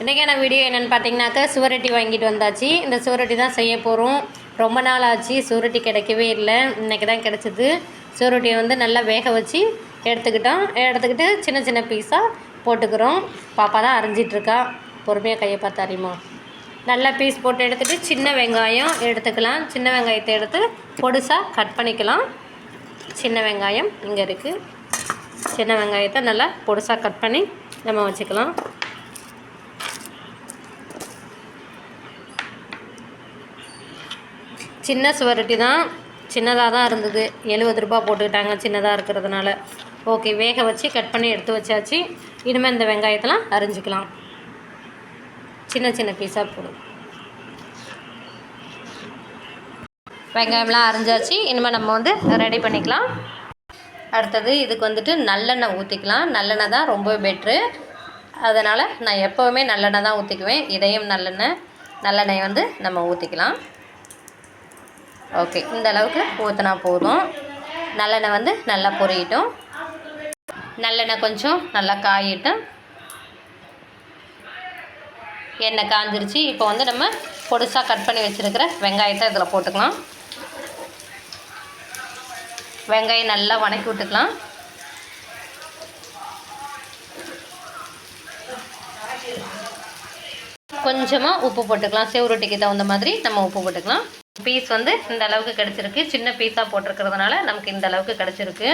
இன்றைக்கான வீடியோ என்னென்னு பார்த்தீங்கன்னாக்கா சுவரொட்டி வாங்கிட்டு வந்தாச்சு. இந்த சுவரொட்டி தான் செய்ய போகிறோம் ரொம்ப நாள் ஆச்சு சுவரொட்டி கிடைக்கவே இல்லை. இன்றைக்கி தான் கிடச்சிது. சுவரொட்டியை வந்து நல்லா வேக வச்சு எடுத்துக்கிட்டோம். எடுத்துக்கிட்டு சின்ன சின்ன பீஸாக போட்டுக்கிறோம். பாப்பா தான் அரைஞ்சிட்ருக்கா பொறுமையாக கையை பார்த்து அறியுமா நல்லா பீஸ் போட்டு எடுத்துகிட்டு சின்ன வெங்காயம் எடுத்துக்கலாம். சின்ன வெங்காயத்தை எடுத்து பொடுசாக கட் பண்ணிக்கலாம். சின்ன வெங்காயம் இங்கே இருக்குது சின்ன வெங்காயத்தை நல்லா பொடுசாக கட் பண்ணி நம்ம வச்சுக்கலாம். சின்ன சுவரொட்டி தான். சின்னதாக தான் இருந்தது. எழுபது ரூபா போட்டுக்கிட்டாங்க சின்னதாக இருக்கிறதுனால. ஓகே வேக வச்சு கட் பண்ணி எடுத்து வச்சாச்சு. இனிமேல் இந்த வெங்காயத்தெல்லாம் அரிஞ்சிக்கலாம். சின்ன சின்ன பீஸாக போடும் வெங்காயம்லாம் அரிஞ்சாச்சு. இனிமேல் நம்ம வந்து ரெடி பண்ணிக்கலாம். அடுத்தது இதுக்கு வந்துட்டு நல்லெண்ணெய் ஊற்றிக்கலாம் நல்லெண்ணெய் தான் ரொம்ப பெட்ரு அதனால் நான் எப்போவுமே நல்லெண்ணெய் தான் ஊற்றிக்குவேன் இதையும் நல்லெண்ணெய். நல்லெண்ணெய் வந்து நம்ம ஊற்றிக்கலாம் ஓகே இந்த அளவுக்கு ஊற்றினா போதும். நல்லெண்ணெய் வந்து நல்லா பொரியட்டும். நல்லெண்ணெய் கொஞ்சம் நல்லா காயிட்டும். எண்ணெய் காஞ்சிருச்சு. இப்போ வந்து நம்ம பொடிசாக கட் பண்ணி வச்சுருக்கிற வெங்காயத்தை இதில் போட்டுக்கலாம். வெங்காயம் நல்லா வணக்கி விட்டுக்கலாம். கொஞ்சமாக உப்பு போட்டுக்கலாம். செவரொட்டிக்கு தகுந்த மாதிரி நம்ம உப்பு போட்டுக்கலாம். பீஸ் வந்து இந்த அளவுக்கு கிடச்சிருக்கு. சின்ன பீஸாக போட்டிருக்கிறதுனால நமக்கு இந்த அளவுக்கு கிடச்சிருக்கு.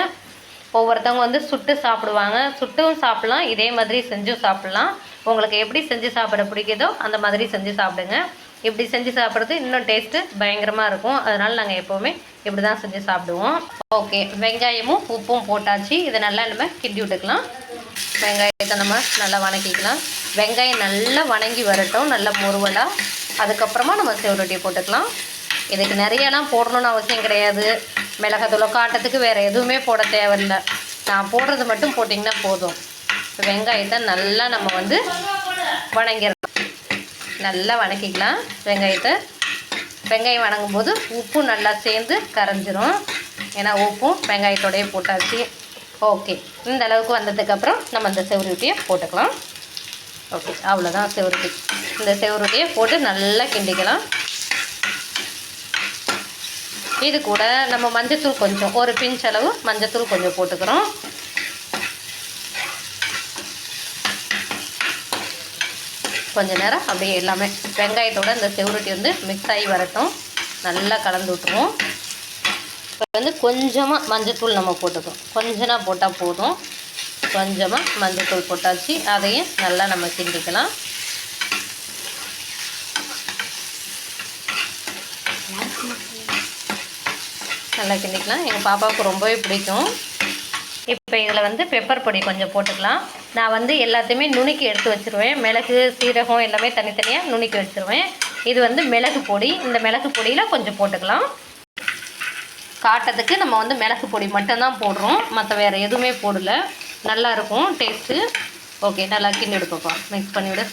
ஒவ்வொருத்தவங்க வந்து சுட்டு சாப்பிடுவாங்க. சுட்டும் சாப்பிட்லாம். இதே மாதிரி செஞ்சும் சாப்பிட்லாம். உங்களுக்கு எப்படி செஞ்சு சாப்பிட பிடிக்குதோ அந்த மாதிரி செஞ்சு சாப்பிடுங்க. இப்படி செஞ்சு சாப்பிட்றது இன்னும் டேஸ்ட்டு பயங்கரமாக இருக்கும். அதனால் நாங்கள் எப்போவுமே இப்படி தான் செஞ்சு சாப்பிடுவோம். ஓகே வெங்காயமும் உப்பும் போட்டாச்சு. இதை நல்லா நம்ம கிண்டி விட்டுக்கலாம். வெங்காயத்தை நம்ம நல்லா வணக்கிக்கலாம். வெங்காயம் நல்லா வணங்கி வரட்டும். நல்லா முருவலாக அதுக்கப்புறமா நம்ம செவரொட்டியை போட்டுக்கலாம். இதுக்கு நிறையலாம் போடணும்னு அவசியம் கிடையாது. மிளகாத்தூளை காட்டத்துக்கு வேறு எதுவுமே போட தேவையில்லை. நான் போடுறது மட்டும் போட்டிங்கன்னா போதும். வெங்காயத்தை நல்லா நம்ம வந்து வணங்கிடலாம். நல்லா வணக்கிக்கலாம். வெங்காயத்தை வெங்காயம் வணங்கும் போது உப்பு நல்லா சேர்ந்து கரைஞ்சிரும். ஏன்னா உப்பும் வெங்காயத்தோடையே போட்டாச்சு. ஓகே. இந்த அளவுக்கு வந்ததுக்கப்புறம் நம்ம இந்த செவருட்டியை போட்டுக்கலாம். ஓகே. அவ்வளோதான் செவருட்டி இந்த செவருட்டியை போட்டு நல்லா கிண்டிக்கலாம். இது கூட நம்ம மஞ்சத்தூள் கொஞ்சம் ஒரு பிஞ்ச் அளவு மஞ்சத்தூள் கொஞ்சம் போட்டுக்கிறோம். கொஞ்ச நேரம் அப்படியே எல்லாமே வெங்காயத்தோட இந்த செவருட்டி வந்து மிக்ஸ் ஆகி வரட்டும். நல்லா கலந்து விட்டுருவோம். இப்போ வந்து கொஞ்சமாக மஞ்சத்தூள் நம்ம போட்டுக்கோம் கொஞ்சமாக போட்டால் போதும். கொஞ்சமாக மஞ்சத்தூள் போட்டாச்சு. அதையும் நல்லா நம்ம கிண்டிக்கலாம். நல்லா கிண்டிக்கலாம். எங்கள் பாப்பாவுக்கு ரொம்பவே பிடிக்கும். இப்போ இதில் வந்து பெப்பர் பொடி கொஞ்சம் போட்டுக்கலாம். நான் வந்து எல்லாத்தையுமே நுணுக்கி எடுத்து வச்சுருவேன். மிளகு சீரகம் எல்லாமே தனித்தனியாக நுணுக்கி வச்சுருவேன். இது வந்து மிளகு பொடி. இந்த மிளகு பொடியில் கொஞ்சம் போட்டுக்கலாம். காட்டத்துக்கு நம்ம வந்து மிளகு பொடி மட்டும்தான் போடுறோம். மற்ற வேறு எதுவுமே போடல. நல்லாயிருக்கும் டேஸ்ட்டு ஓகே நல்லா கிண்டி எடுப்பப்பா மிக்ஸ் பண்ணிவிடு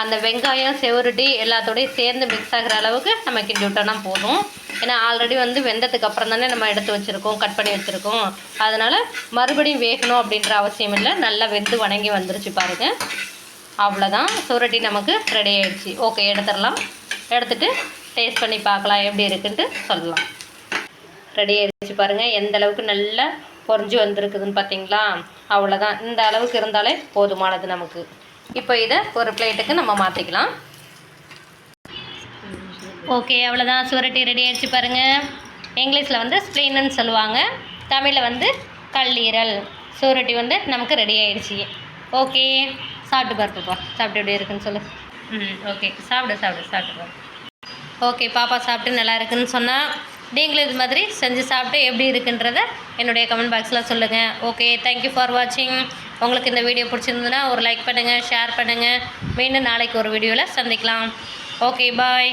அந்த வெங்காயம் செவருட்டி எல்லாத்தோடையும் சேர்ந்து மிக்ஸ் ஆகிற அளவுக்கு நம்ம கிண்டி விட்டோன்னா போதும். ஏன்னா ஆல்ரெடி வந்து வெந்ததுக்கு அப்புறம் தானே நம்ம எடுத்து வச்சுருக்கோம் கட் பண்ணி வச்சுருக்கோம். அதனால் மறுபடியும் வேகணும் அப்படின்ற அவசியம் இல்லை. நல்லா வெந்து வணங்கி வந்துருச்சு பாருங்கள் அவ்வளோதான் சுரட்டி நமக்கு ரெடி ஆகிடுச்சு ஓகே எடுத்துடலாம். எடுத்துகிட்டு டேஸ்ட் பண்ணி பார்க்கலாம். எப்படி இருக்குன்ட்டு சொல்லலாம். ரெடி ஆகிடுச்சு பாருங்கள் எந்த அளவுக்கு நல்லா பொறிஞ்சு வந்திருக்குதுன்னு பார்த்தீங்களா அவ்வளோதான் இந்த அளவுக்கு இருந்தாலே போதுமானது நமக்கு. இப்போ இதை ஒரு பிளேட்டுக்கு நம்ம மாற்றிக்கலாம் ஓகே அவ்வளோதான் சுரட்டி ரெடி ஆகிடுச்சு பாருங்கள் இங்கிலீஷில் வந்து ஸ்ப்ளீனுன்னு சொல்லுவாங்க. தமிழில் வந்து கல்லீரல். சுரட்டி வந்து நமக்கு ரெடி ஆகிடுச்சி ஓகே சாப்பிட்டு பார்த்துப்பா சாப்பிட்டு எப்படி இருக்குன்னு சொல்லு. ம் ஓகே. சாப்பிடு சாப்பிடு சாப்பிட்டு பாரு. ஓகே பாப்பா சாப்பிட்டு நல்லா இருக்குன்னு சொன்னால் நீங்களும் இது மாதிரி செஞ்சு சாப்பிட்டு எப்படி இருக்குன்றத என்னுடைய கமெண்ட் பாக்ஸில் சொல்லுங்கள் ஓகே தேங்க்யூ ஃபார் வாட்சிங் உங்களுக்கு இந்த வீடியோ பிடிச்சிருந்ததுன்னா ஒரு லைக் பண்ணுங்கள் ஷேர் பண்ணுங்கள் மீண்டும் நாளைக்கு ஒரு வீடியோவில் சந்திக்கலாம். Okay bye